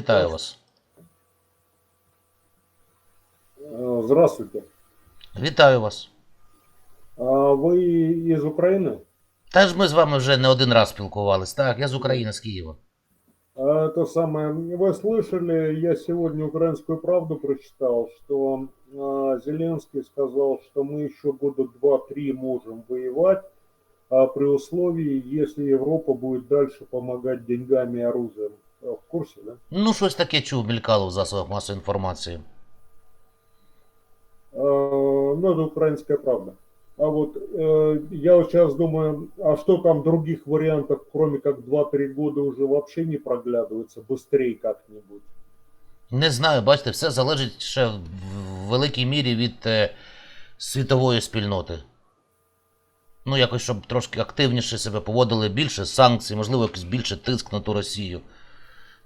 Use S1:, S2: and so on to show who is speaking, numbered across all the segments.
S1: Вітаю вас.
S2: Э, Здравствуйте.
S1: Вітаю вас.
S2: А Вы из Украины?
S1: Та ж ми з вами вже не один раз спілкувались. Так, я з України, з Києва.
S2: А Это самое, вы слышали, я сегодня украинскую правду прочитал, что а, Зеленский сказал, что мы еще года два-три можем воевать, а при условии, если Европа будет дальше помогать деньгами и оружием. А, В курсе, да?
S1: Ну, щось таке чув, мелькало в засобах масової інформації.
S2: А, Ну, это украинская правда. А вот э, я вот сейчас думаю, а что там других вариантов, кроме как 2-3 года, уже вообще не проглядывается быстрее как-нибудь?
S1: Не знаю, бачите, все залежить ще в великій мірі від е, світової спільноти. Ну, якось, щоб трошки активніше себе поводили, більше санкцій, можливо, якось більше тиск на ту Росію.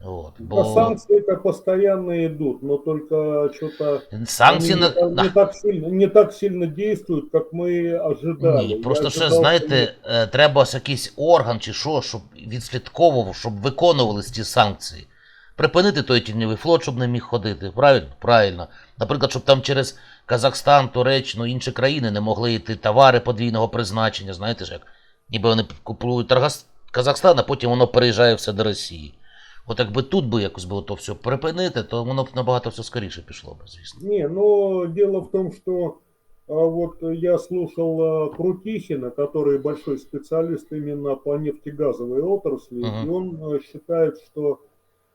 S1: От,
S2: Бо...
S1: бо
S2: Санкции-то постоянно идут, но только что-то
S1: санкції
S2: не,
S1: на.
S2: не, так сильно, не так сильно действуют, как мы ожидали.
S1: Ні,
S2: Я
S1: просто ще, знаєте, е, треба ось якийсь орган чи що, щоб відслідковував, щоб виконувались ці санкції. Припинити той тіньовий флот, щоб не міг ходити. Правильно? Правильно. Наприклад, щоб там через Казахстан, Туреччину, інші країни не могли йти товари подвійного призначення. Знаєте ж як? Ніби вони купують Казахстан, а потім воно переїжджає все до Росії. От якби тут би якось було то все припинити, то воно б набагато все скоріше пішло б, звісно.
S2: Не, но дело в том, что а, вот я слушал а, Крутихина, который большой специалист именно по нефтегазовой отрасли,
S1: Мгм.
S2: и он а, считает, что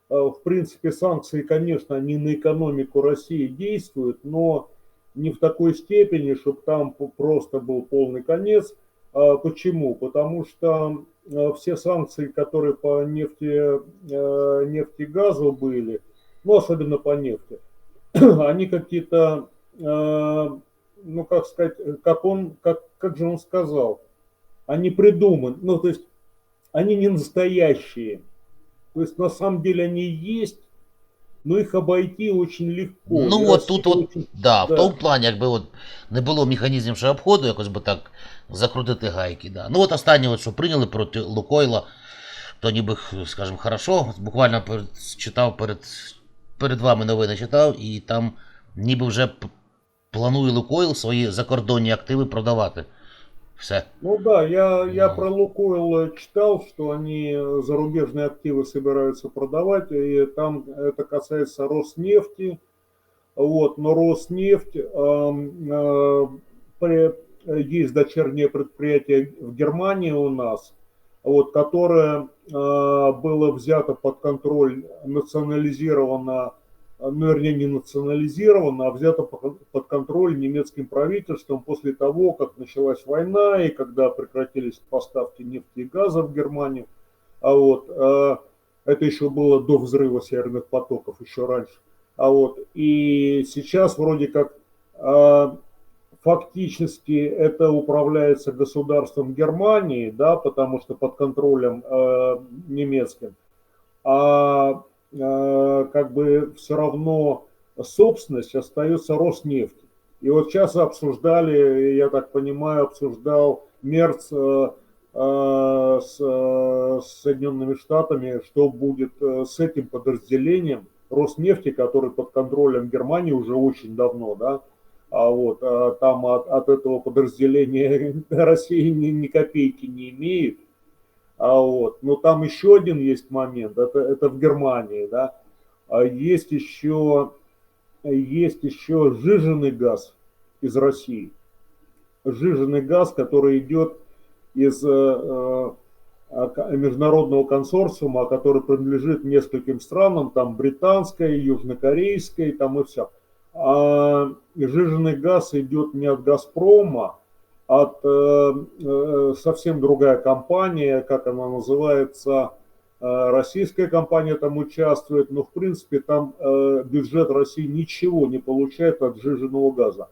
S2: а, в принципе санкции, конечно, они на экономику России действуют, но не в такой степени, чтобы там п- просто был полный конец. а Почему? Потому что а, все санкции, которые по нефти, э, нефтегазу были, ну особенно по нефти, они какие-то, ну как сказать, как он, как, как же он сказал, они придуманы, ну то есть они не настоящие. То есть на самом деле они есть, но их обойти очень легко.
S1: Ну от тут от,
S2: очень-
S1: да, в тому плані, якби от не було механізмів ще обходу, якось би так закрутити гайки. Да. Ну от останнє, от, що прийняли проти Лукойла, то ніби, скажімо, хорошо. Буквально перед, читав перед, перед вами новини читав, і там ніби вже планує Лукойл свої закордонні активи продавати. Все.
S2: Ну да, я, я
S1: Ну.
S2: про Лукойл э, читал, что они э, зарубежные активы собираются продавать, и там это касается Роснефти. Вот, но Роснефть, эм, э, при- есть дочернее предприятие в Германии у нас, вот, которое э, было взято под контроль, национализировано, вернее, не национализировано, а взято по- под контроль немецким правительством после того, как началась война и когда прекратились поставки нефти и газа в Германию. А вот э, это еще было до взрыва северных потоков, еще раньше. А вот и сейчас вроде как э, фактически это управляется государством Германии, да, потому что под контролем э, немецким. А как бы все равно собственность остается Роснефть. И вот сейчас обсуждали, я так понимаю, обсуждал Мерц э, э, с, э, Соединенными Штатами, что будет э, с этим подразделением Роснефти, который под контролем Германии уже очень давно, да, а вот а там от, от этого подразделения Россия ни, ни копейки не имеет. А вот, но там еще один есть момент, это, это в Германии, да, а есть еще, есть еще сжиженный газ из России. Сжиженный газ, который идет из э, э, международного консорциума, который принадлежит нескольким странам, там британской, южнокорейской, там и все. А жиженый газ идет не от Газпрома, от э, э, совсем другая компания, как она называется, э, российская компания там участвует, но в принципе там э, бюджет России ничего не получает от жиженного газа.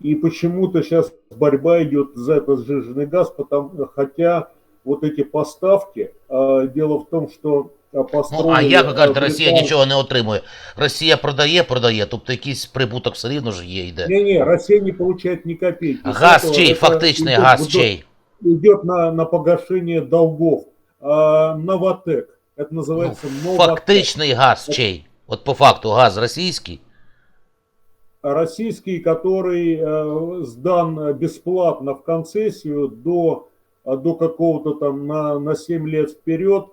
S2: И почему-то сейчас борьба идет за этот сжиженный газ, потому, хотя вот эти поставки, э, дело в том, что.
S1: Ну, а як ви кажете,
S2: э,
S1: Росія
S2: британ-
S1: нічого не отримує. Росія продає, продає, тобто якийсь прибуток все рівно ж є йде.
S2: Не-не, Россия не получает ни копейки. С
S1: Газ
S2: этого
S1: чей,
S2: это
S1: фактичний
S2: идет
S1: газ
S2: в-
S1: чей.
S2: Идет на, на погашение долгов. А, Новотек, Это называется
S1: Ну,
S2: «Новотек».
S1: фактичний газ чий? От по факту газ російський.
S2: российский, который э, сдан э, бесплатно в концессию до, э, до какого-то там на, на 7 лет вперед э,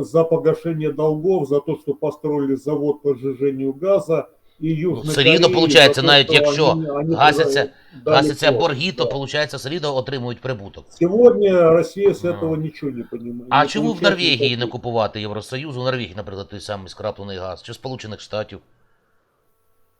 S2: за погашение долгов, за то, что построили завод по сжижению газа. И Южной
S1: все рівно,
S2: Кореи
S1: получається,
S2: за то,
S1: навіть
S2: что
S1: якщо
S2: они- они
S1: гасяться-
S2: дали
S1: Гасяться
S2: ход.
S1: борги, то
S2: Да.
S1: виходить, все рівно отримують прибуток.
S2: Сегодня Россия с
S1: А.
S2: этого ничего не понимает.
S1: А
S2: не
S1: чому в
S2: получает
S1: Норвегії не
S2: никаких.
S1: купувати Євросоюзу? В Норвегії, наприклад, той самий скраплений газ, чи Сполучених Штатів?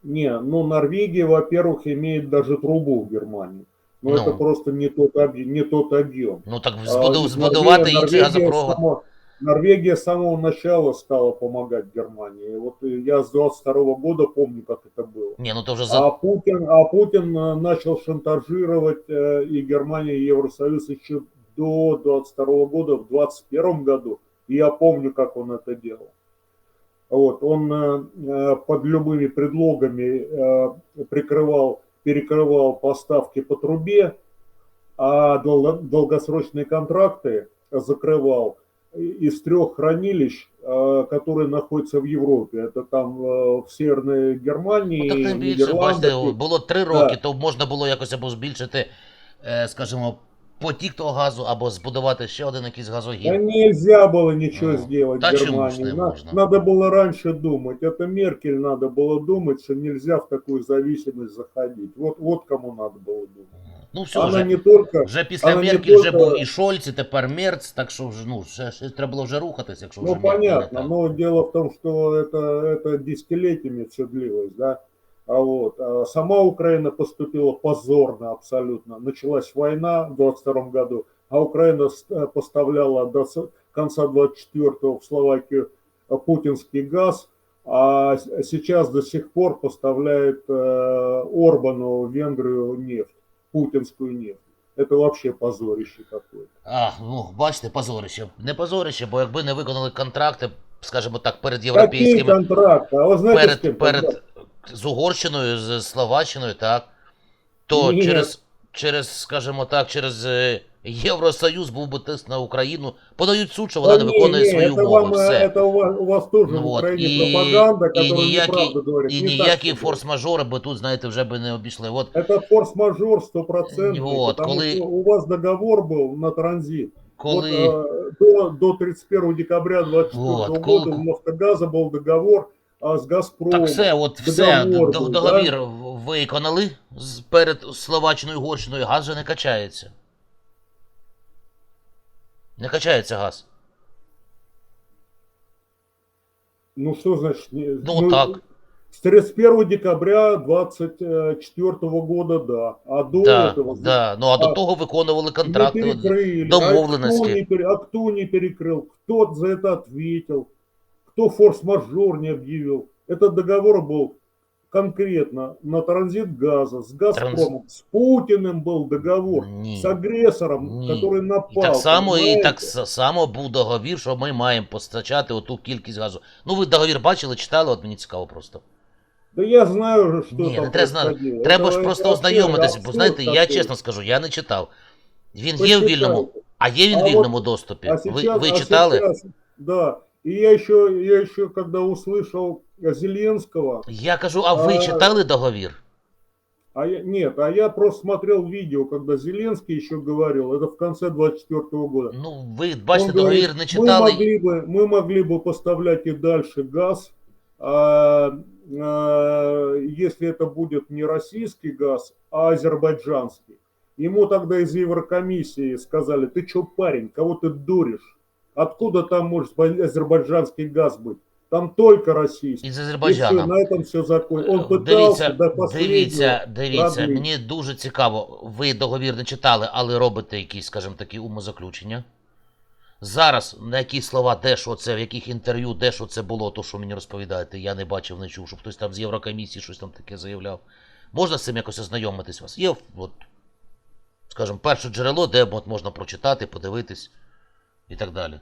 S2: Не, ну Норвегия, во-первых, имеет даже трубу в Германии. Но
S1: Ну.
S2: это просто не тот, объ- не тот объем.
S1: Ну так
S2: А,
S1: збуду-
S2: и
S1: збудувати
S2: Норвегия-
S1: інший
S2: Норвегия
S1: газопровод.
S2: само- Норвегия с самого начала стала помогать Германии. Вот я с 22 года помню, как это было.
S1: Ні, ну то вже за
S2: А Путин, а Путин э, начал шантажировать э, и Германию, и Евросоюз еще до 22 года, в 21 году. И я помню, как он это делал. Вот, он э, под любыми предлогами прикрывал, перекрывал поставки по трубе, а дол- долгосрочные контракты закрывал из трех хранилищ, э, которые находятся в Европе. Это там э, в Северной Германии,
S1: Ну, так тим більше,
S2: Нидерландах.
S1: бачите,
S2: и-
S1: було три роки, то можна було якось або збільшити, е, скажімо, потік того газу, або збудувати ще один якийсь
S2: Да
S1: газогін.
S2: нельзя было ничего
S1: Ну,
S2: сделать
S1: да
S2: в
S1: чему ж
S2: Германии.
S1: не
S2: На-
S1: можно?
S2: надо было раньше думать. Это Меркель надо было думать, что нельзя в такую зависимость заходить. Вот, вот кому надо было думать.
S1: Ну все,
S2: Она
S1: вже,
S2: не только...
S1: вже після
S2: вона не
S1: Меркель вже
S2: тільки-
S1: був і Шольц, і тепер Мерц, так що вже, ну, ще, ще треба було вже рухатись, якщо вже
S2: Ну,
S1: Меркель не
S2: понятно,
S1: там.
S2: но дело в том, что это, это десятилетиями все длилось, да. А вот, а сама Украина поступила позорно абсолютно. Началась война в 22 году, а Украина с- э, поставляла до с- конца 24-го в Словакию э, путинский газ, а с- сейчас до сих пор поставляет э, Орбану в Венгрию нефть, путинскую нефть. Это вообще позорище какое-то.
S1: А, ну, бачите, позорище. Не позорище, бо якби не виконали контракти, скажімо так, перед
S2: Какие
S1: європейськими,
S2: контракты? А вы знаете, с кем
S1: перед,
S2: контракт?
S1: перед з Угорщиною, з Словаччиною, так, то
S2: Ні.
S1: через, через, скажімо так, через е, Євросоюз був би тиск на Україну, подають суд, що вона
S2: Да
S1: не
S2: не,
S1: виконує
S2: не,
S1: свої
S2: это
S1: умови.
S2: вам, э,
S1: Все.
S2: это у вас, у вас тоже
S1: Ну
S2: в
S1: вот,
S2: Украине
S1: и-
S2: пропаганда,
S1: и
S2: которая
S1: ніякі-
S2: неправду говорит.
S1: І
S2: Не так
S1: ніякі
S2: всё было.
S1: форс-мажори би тут, знаєте, вже би не обійшли. От
S2: Это форс-мажор стопроцентный,
S1: Вот,
S2: потому
S1: коли-
S2: что у вас договор был на транзит.
S1: коли.
S2: Вот, э, до, до 31 декабря 24
S1: Вот,
S2: года
S1: коли-
S2: у Нафтогаза был договор а, с Газпромом.
S1: Так все, от все,
S2: договор
S1: д-
S2: був,
S1: договір виконали з- перед Словаччиною і Угорщиною, газ вже не качається. Не качається газ.
S2: Ну что значит? не-
S1: Ну, так.
S2: С 31 декабря 24 года, да. А до
S1: Да,
S2: этого
S1: да. Ну а до
S2: а,
S1: того виконували
S2: Не
S1: контракти.
S2: перекрыли.
S1: домовленности.
S2: А кто, не а кто не перекрыл? Кто за это ответил? Кто форс-мажор не объявил? Этот договор был конкретно на транзит газа с Газпромом. С Путиным был договор.
S1: Ні.
S2: С агрессором,
S1: Ні.
S2: который
S1: І
S2: напал.
S1: так само, і
S2: понимаете?
S1: так с- само був договір, що ми маємо постачати оту кількість газу. Ну, ви договір бачили, читали, от мені цікаво просто.
S2: Да я знаю же, что
S1: Ні,
S2: там
S1: не треба знати.
S2: происходило.
S1: Треба
S2: Это-
S1: ж
S2: это
S1: просто
S2: вообще
S1: ознайомитись, бо
S2: абсурд
S1: знаєте, я
S2: такой.
S1: чесно скажу, я не читав. Він є в
S2: Почитайте.
S1: вільному, а є він в
S2: А
S1: вільному доступі.
S2: А
S1: ви,
S2: сейчас,
S1: ви
S2: а
S1: читали?
S2: сейчас- да. И я еще, я еще, когда услышал Зеленского,
S1: Я кажу, а ви
S2: А,
S1: читали договір?
S2: А я, нет, а я просто смотрел видео, когда Зеленский еще говорил, это в конце 24 года.
S1: Ну, ви бачите,
S2: Он говорит,
S1: договір не
S2: Мы
S1: читали.
S2: могли, бы, мы могли бы поставлять и дальше газ, а, а, если это будет не российский газ, а азербайджанский. Ему тогда из Еврокомиссии сказали, ты что, парень, кого ты дуришь? Откуда там может азербайджанский газ быть? Там только российский.
S1: Із
S2: И всё,
S1: Азербайджаном.
S2: на этом все закончилось. Он
S1: Е,
S2: пытался
S1: Дивіться,
S2: до последнего.
S1: дивіться, дивіться,
S2: продлить.
S1: мені дуже цікаво. Ви договір не читали, але робите якісь, скажімо такі, умозаключення. Зараз на які слова, де що це, в яких інтерв'ю, де що це було, то що мені розповідаєте, я не бачив, не чув, щоб хтось там з Єврокомісії щось там таке заявляв. Можна з цим якось ознайомитись у вас? Є, от, скажімо, перше джерело, де от можна прочитати, подивитись і так далі.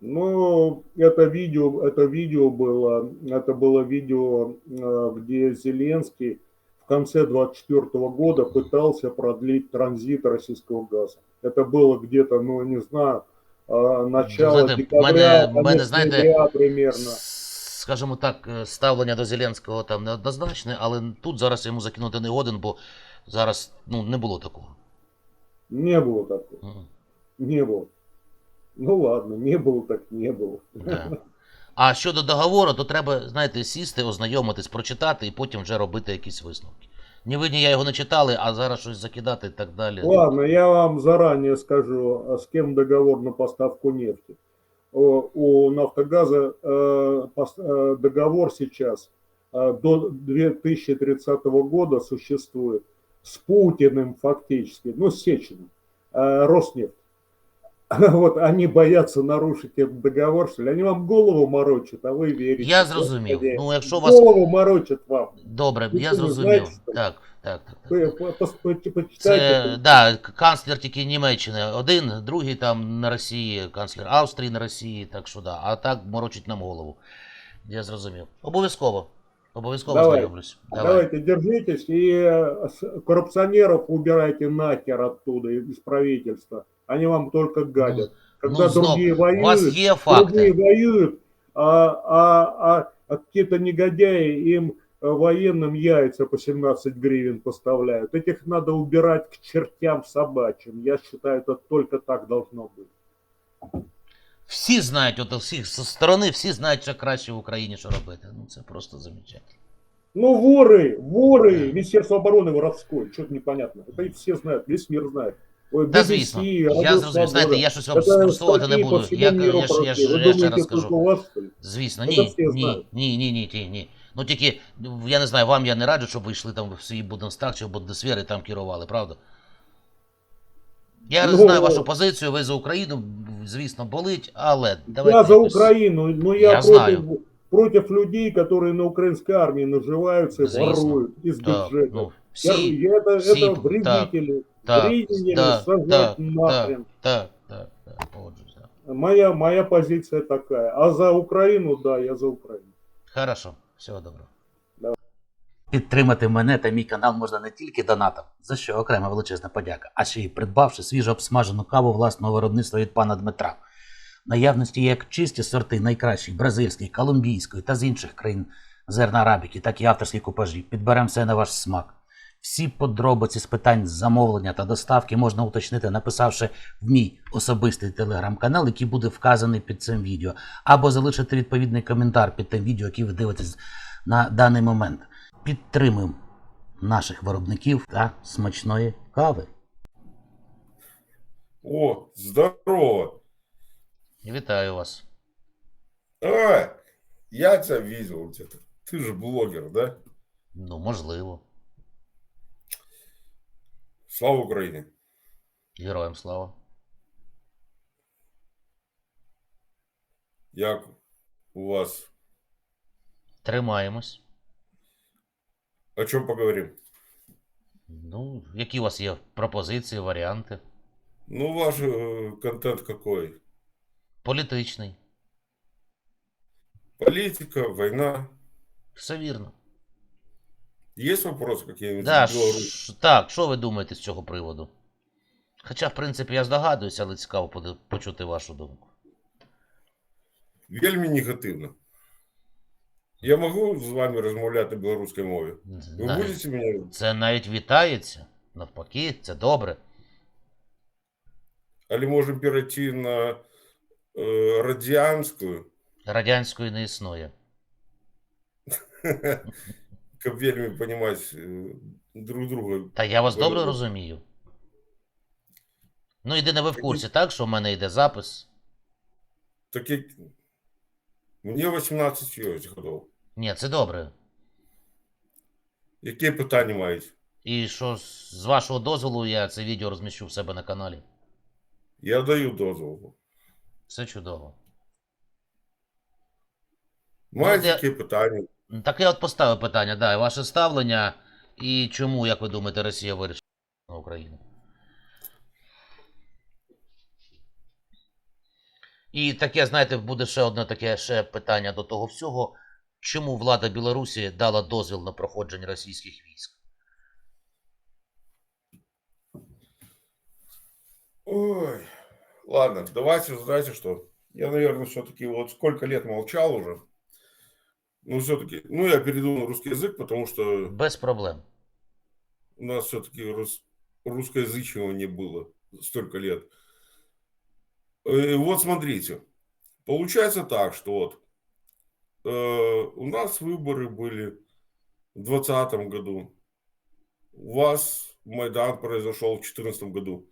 S2: Ну, это видео, это видео было, это было видео, э, где Зеленский в конце 24 года пытался продлить транзит российского газа. Это было где-то, ну, не знаю, э, начало
S1: знаете,
S2: декабря,
S1: мене- мене, знаєте,
S2: примерно.
S1: Скажімо так, е, ставлення до Зеленського там неоднозначне, але тут зараз йому закинути не годен, бо зараз ну, не було такого.
S2: Не было такого,
S1: Мгм.
S2: не было. Ну ладно, не было так не было.
S1: Да. А щодо договору, то треба, знаєте, сісти, ознайомитись, прочитати і потім вже робити якісь висновки. Ні ви, ні я його не читали, а зараз щось закидати і так далі.
S2: Ладно, я вам заранее скажу, а с кем договор на поставку нефти. О, У «Нафтогаза» э, пос- э, договор сейчас э, до 2030 года существует с Путиным фактически, ну, с Сечиным, э, Роснефть. Вот они боятся нарушить этот договор, что ли? Они вам голову морочат, а вы верите.
S1: Я зрозумів.
S2: Господи.
S1: Ну, якщо у вас
S2: Голову морочат вам.
S1: добре,
S2: ви
S1: я
S2: що, не
S1: зрозумів.
S2: знаєте, що ли?
S1: Так, так, так. так.
S2: Вы по- пос- по-
S1: Це
S2: почитайте.
S1: да, к- канцлер тільки Німеччини один, другий там на Росії, канцлер Австрії на Росії, так що да. А так морочить нам голову. Я зрозумів. Обов'язково. Обов'язково
S2: Давай.
S1: знайомлюсь. Давай.
S2: Давайте держитесь и э, с- коррупционеров убирайте нахер оттуда из правительства. Они вам только гадят. Когда
S1: ну, знов,
S2: другие
S1: У вас
S2: воюют,
S1: є
S2: другие
S1: факти.
S2: воюют, а, а, а, а какие-то негодяи им э, военным яйца по 17 гривен поставляют. Этих надо убирать к чертям собачьим. Я считаю, это только так должно быть.
S1: Всі знають, от всіх зі сторони, всі знають, що краще в Україні що робити. Ну це просто замечательно.
S2: Ну, воры, воры, Министерство обороны воровской, что-то непонятно. Это и все знают, весь мир знает. Ой,
S1: Та
S2: BBC,
S1: звісно.
S2: Радио
S1: Я зрозумів,
S2: Свобода.
S1: знаєте, я щось вам
S2: Это
S1: спростовувати не
S2: статьи по
S1: буду.
S2: всему
S1: Я,
S2: миру
S1: я, ж- я,
S2: прошли.
S1: ж-
S2: Вы
S1: я ще
S2: думаете,
S1: раз
S2: только
S1: кажу.
S2: у вас, что ли?
S1: Звісно,
S2: Це
S1: ні,
S2: всі
S1: ні,
S2: знають.
S1: ні, ні, ні, ні, ні. Ну тільки, я не знаю, вам я не раджу, щоб ви йшли там в свій Буденстаг чи в Бундесвер і там керували, правда? Я
S2: Ну,
S1: знаю вашу позицію, ви за Україну, звісно, болить, але давайте.
S2: Я за
S1: якось-
S2: Украину, но я,
S1: Я
S2: против,
S1: знаю.
S2: против людей, которые на украинской армии наживаются и
S1: Звісно.
S2: воруют из
S1: Да,
S2: бюджета.
S1: ну,
S2: я,
S1: всі,
S2: я это,
S1: всі,
S2: это
S1: так,
S2: вредители.
S1: так,
S2: вредители
S1: да,
S2: сажать
S1: так,
S2: нахрен.
S1: так, так, так, погоджуюсь, так.
S2: Моя, моя позиция такая. А за Украину, да, я за Украину.
S1: Хорошо, всього доброго.
S3: Підтримати мене та мій канал можна не тільки донатом, за що окрема величезна подяка, а ще й придбавши свіжо обсмажену каву власного виробництва від пана Дмитра. В наявності як чисті сорти найкращих бразильської, колумбійської та з інших країн зерна арабіки, так і авторські купажі. Підберемо все на ваш смак. Всі подробиці з питань замовлення та доставки можна уточнити, написавши в мій особистий телеграм-канал, який буде вказаний під цим відео, або залишити відповідний коментар під тим відео, яке ви дивитесь на даний момент. Підтримуємо наших виробників та смачної кави.
S4: О, здорово.
S1: Вітаю вас.
S4: А, я тебя видел. Ты же блогер, да?
S1: Ну, можливо.
S4: Слава Украине.
S1: Героям слава.
S4: Як у вас?
S1: Тримаємось.
S4: О чем поговорим?
S1: Ну, які у вас є пропозиції, варіанти?
S4: Ну, ваш э, контент какой?
S1: Політичний.
S4: Политика, война.
S1: Все вірно.
S4: Есть вопросы какие-нибудь?
S1: Да,
S4: в
S1: ш- так, що ви думаєте з цього приводу? Хоча, в принципі, я здогадуюся, але цікаво поди- почути вашу думку.
S4: Вельми негативно. Я могу з вами розмовляти на белорусской мові? Ви
S1: Навіть-
S4: будете мене?
S1: Це навіть вітається. Навпаки, це добре.
S4: Али можемо перейти на э, радианскую?
S1: Радянської не існує.
S4: Как вельми понимать э, друг друга.
S1: Та я вас добре розумію. Ну, єдине, ви в курсі, так, що в мене йде запис.
S4: Так як... Мені 18 годов.
S1: Ні, це добре.
S4: Які питання мають?
S1: І що з вашого дозволу я це відео розміщу в себе на каналі.
S4: Я даю дозвол.
S1: Все чудово.
S4: Мають які питання?
S1: Так я от поставив питання, да, ваше ставлення, і чому, як ви думаєте, Росія вирішила на Україну? І таке, знаєте, буде ще одне таке ще питання до того всього. Чому влада Білорусі дала дозвіл на проходження російських військ?
S4: Ой, Ладно, давайте, знаете что? Я, наверное, все-таки вот сколько лет молчал уже. Ну, все-таки, ну, я перейду на русский язык, потому что
S1: Без проблем.
S4: у нас все-таки рус, русскоязычного не было столько лет. Э, вот смотрите, получается так, что вот э, у нас выборы были в 2020 году, у вас Майдан произошел в 2014 году,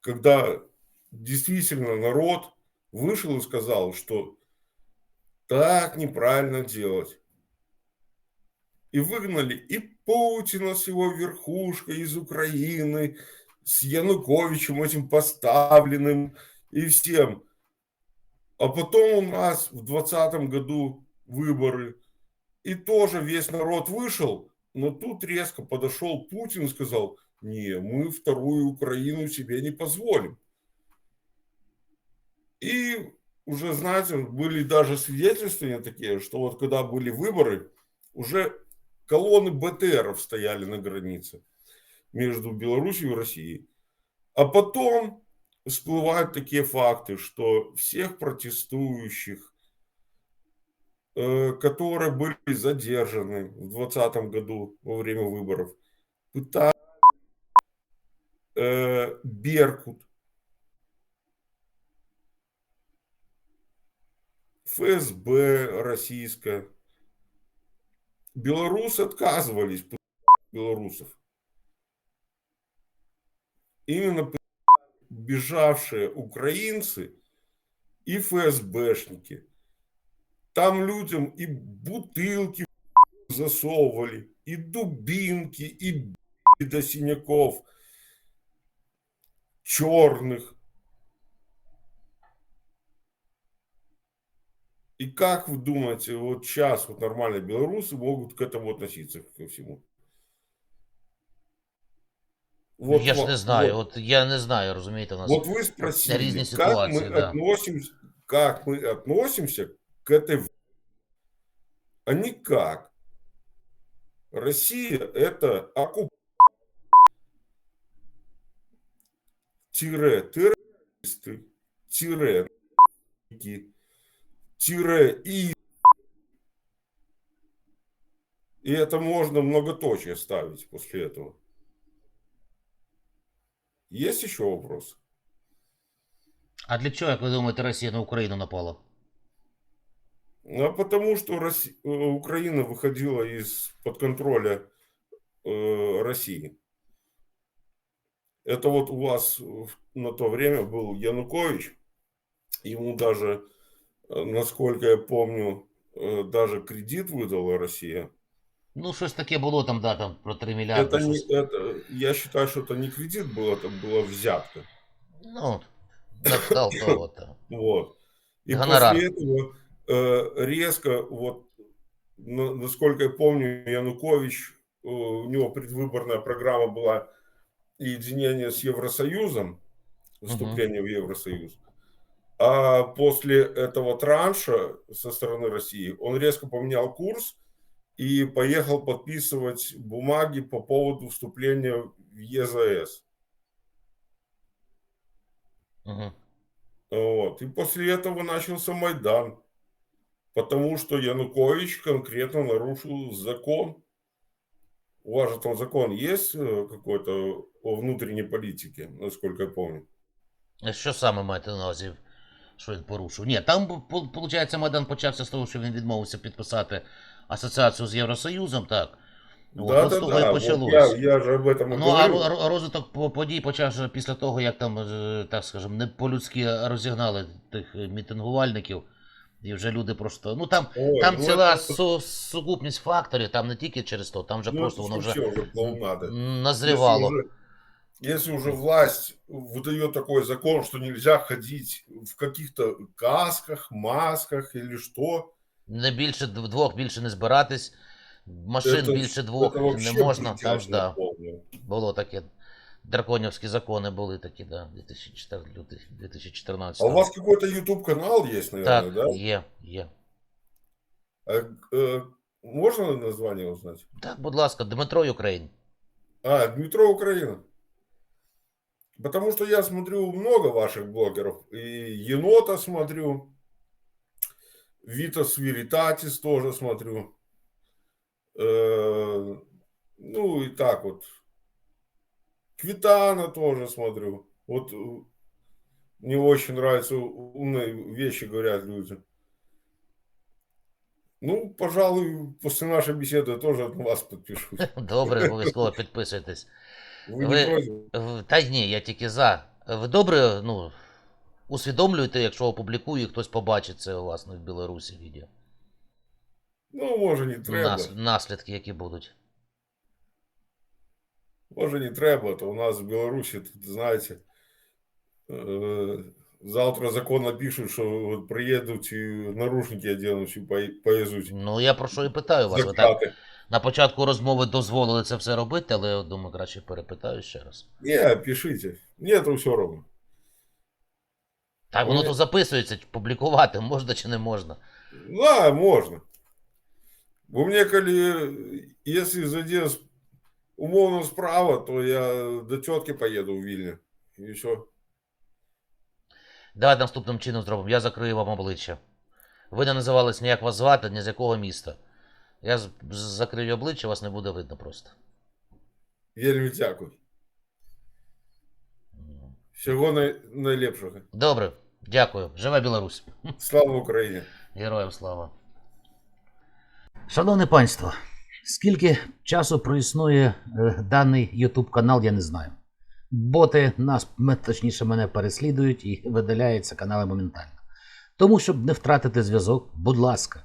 S4: когда действительно народ вышел и сказал, что так неправильно делать. И выгнали и Путина с его верхушкой из Украины, с Януковичем этим поставленным и всем. А потом у нас в 2020 году выборы. И тоже весь народ вышел, но тут резко подошел Путин и сказал, не, мы вторую Украину себе не позволим. И уже, знаете, были даже свидетельствования такие, что вот когда были выборы, уже колонны БТРов стояли на границе между Беларусью и Россией. А потом всплывают такие факты, что всех протестующих, э, которые были задержаны в 2020 году во время выборов, пытали э, Беркут, ФСБ российская. Белорусы отказывались белорусов. Именно бежавшие украинцы и ФСБшники. Там людям и бутылки засовывали, и дубинки, и до синяков черных. И как вы думаете, вот сейчас вот нормальные белорусы могут к этому относиться ко всему? Вот,
S1: я ж не знаю,
S4: вот.
S1: от я не знаю, розумієте, у нас
S4: Вот вы спросили, как мы
S1: да.
S4: относимся, как мы относимся к этой а никак. Россия это оккуп тире террористы, тире тире и и это можно многоточие ставить после этого. Есть еще вопросы?
S1: А для чого, як ви думаєте, Росія на Україну напала?
S4: Ну, а потому что Росси- э, Украина выходила из-под контроля э, России. Это вот у вас в- на то время был Янукович. Ему даже, э, насколько я помню, э, даже кредит выдала Россия.
S1: Ну, щось таке було там, да, там про 3 мільярди.
S4: Это не, это, я считаю, что это не кредит был, это была взятка.
S1: Ну, того, та.
S4: Вот. И
S1: Гонорар.
S4: после этого э, резко, вот, на- насколько я помню, Янукович, э, у него предвыборная программа была единение с Евросоюзом, вступление в Евросоюз. А после этого транша со стороны России он резко поменял курс и поехал подписывать бумаги по поводу вступления в ЕЗС.
S1: Угу.
S4: Вот. И после этого начался Майдан. Потому что Янукович конкретно нарушил закон. У вас же там закон есть э, какой-то о внутренней политике, насколько я помню.
S1: А Що саме маєте на увазі, що він порушив? Ні, там, виходить, Майдан почався з того, що він відмовився підписати асоціацію з Євросоюзом, так. От,
S4: да,
S1: от з
S4: да,
S1: того і
S4: да. Вот
S1: почалось.
S4: я, я же об этом и
S1: Ну, а
S4: говорю.
S1: ро- ро- розвиток по- подій почався після того, як там, е, так скажемо, не по-людськи розігнали тих е, мітингувальників. І вже люди просто. Ну там,
S4: Ой,
S1: там
S4: ну
S1: ціла
S4: это-
S1: су- сукупність факторів, там не тільки через то, там вже
S4: ну,
S1: просто
S4: это
S1: воно вже
S4: вообще уже клоунада.
S1: назрівало.
S4: Если уже, если уже власть выдает такой закон, что нельзя ходить в каких-то касках, масках или что,
S1: Не більше дв- двох більше не збиратись, машин
S4: это,
S1: більше двох
S4: это вообще
S1: не можна. Там ж
S4: бредятина
S1: да,
S4: полная.
S1: було таке. Драконівські закони були такі, да, 2014 лютий 2014
S4: А у вас какой-то YouTube канал есть, наверное,
S1: Так,
S4: да?
S1: є, є.
S4: А, э, можно название узнать?
S1: Так, будь ласка, Дмитро Юкрейн.
S4: А, Дмитро Украина. Потому что я смотрю много ваших блогеров. И Енота смотрю. Витас Веритатис тоже смотрю. Э, Ну и так вот. Квитана тоже смотрю. Вот э, мне очень нравятся умные вещи, говорят люди. Ну, пожалуй, после нашей беседы я тоже на вас подпишусь.
S1: Добре, обов'язково підписуйтесь.
S4: Вы
S1: Ви-
S4: не против?
S1: Та ні, я тільки за. Ви добре, ну, усвідомлюєте, якщо опублікую, і хтось побачить це власне в Білорусі відео.
S4: Ну, може, не треба.
S1: Нас, наслідки, які будуть.
S4: Може, не треба, то у нас в Білорусі, тут, знаєте, е, завтра закон напишуть, що приїдуть і нарушники одягнуть і повезуть.
S1: Ну, я про що і питаю вас. Ви так. На початку розмови дозволили це все робити, але я думаю, краще перепитаю ще раз.
S4: Ні, пишіть. Ні, то все одно.
S1: Так, воно то записується, публікувати можна чи не можна.
S4: Да, можно. Бо мне, коли, если зайде умовно справа, то я до тетки поеду в Вильню. И все.
S1: Давайте наступним чином зробимо. Я закрию вам обличчя. Ви не називались ні як вас звати, ні з якого міста. Я закрию обличчя, вас не буде видно просто.
S4: Вельми дякую. Всього най- найлепшого.
S1: Добре, дякую. Живе Білорусь.
S4: Слава Україні!
S1: Героям слава.
S3: Шановне панство, скільки часу проіснує е, даний YouTube канал, я не знаю. Боти нас, точніше, мене переслідують і видаляються канали моментально. Тому, щоб не втратити зв'язок, будь ласка,